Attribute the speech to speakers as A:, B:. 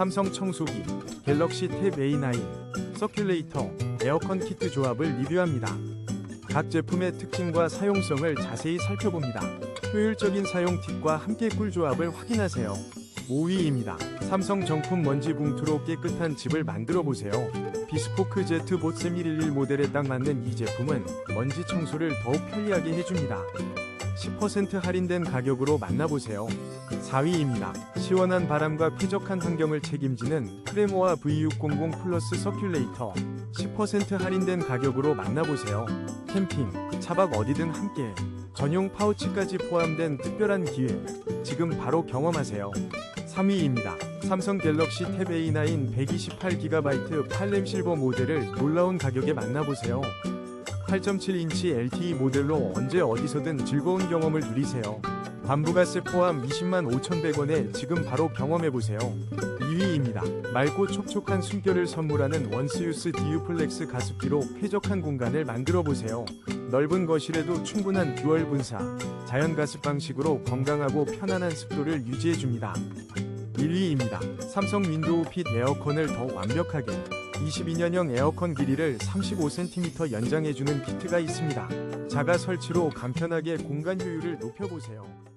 A: 삼성 청소기, 갤럭시 탭 A9, 서큘레이터, 에어컨 키트 조합을 리뷰합니다. 각 제품의 특징과 사용성을 자세히 살펴봅니다. 효율적인 사용 팁과 함께 꿀조합을 확인하세요. 5위입니다. 삼성 정품 먼지 봉투로 깨끗한 집을 만들어 보세요. 비스포크 제트 보셈 111 모델에 딱 맞는 이 제품은 먼지 청소를 더욱 편리하게 해줍니다. 10% 할인된 가격으로 만나보세요. 4위입니다. 시원한 바람과 쾌적한 환경을 책임지는 프레모아 V600 플러스 서큘레이터 10% 할인된 가격으로 만나보세요. 캠핑, 차박 어디든 함께 전용 파우치까지 포함된 특별한 기회 지금 바로 경험하세요. 3위입니다. 삼성 갤럭시 탭 A9 128GB 팔렘 실버 모델을 놀라운 가격에 만나보세요. 8.7인치 LTE 모델로 언제 어디서든 즐거운 경험을 누리세요. 관부가세 포함 20만 5,100원에 지금 바로 경험해보세요. 2위입니다. 맑고 촉촉한 숨결을 선물하는 원스유스 디유플렉스 가습기로 쾌적한 공간을 만들어보세요. 넓은 거실에도 충분한 듀얼 분사, 자연 가습 방식으로 건강하고 편안한 습도를 유지해줍니다. 1위입니다. 삼성 윈도우 핏 에어컨을 더 완벽하게 22년형 에어컨 길이를 35cm 연장해주는 키트가 있습니다. 자가 설치로 간편하게 공간 효율을 높여보세요.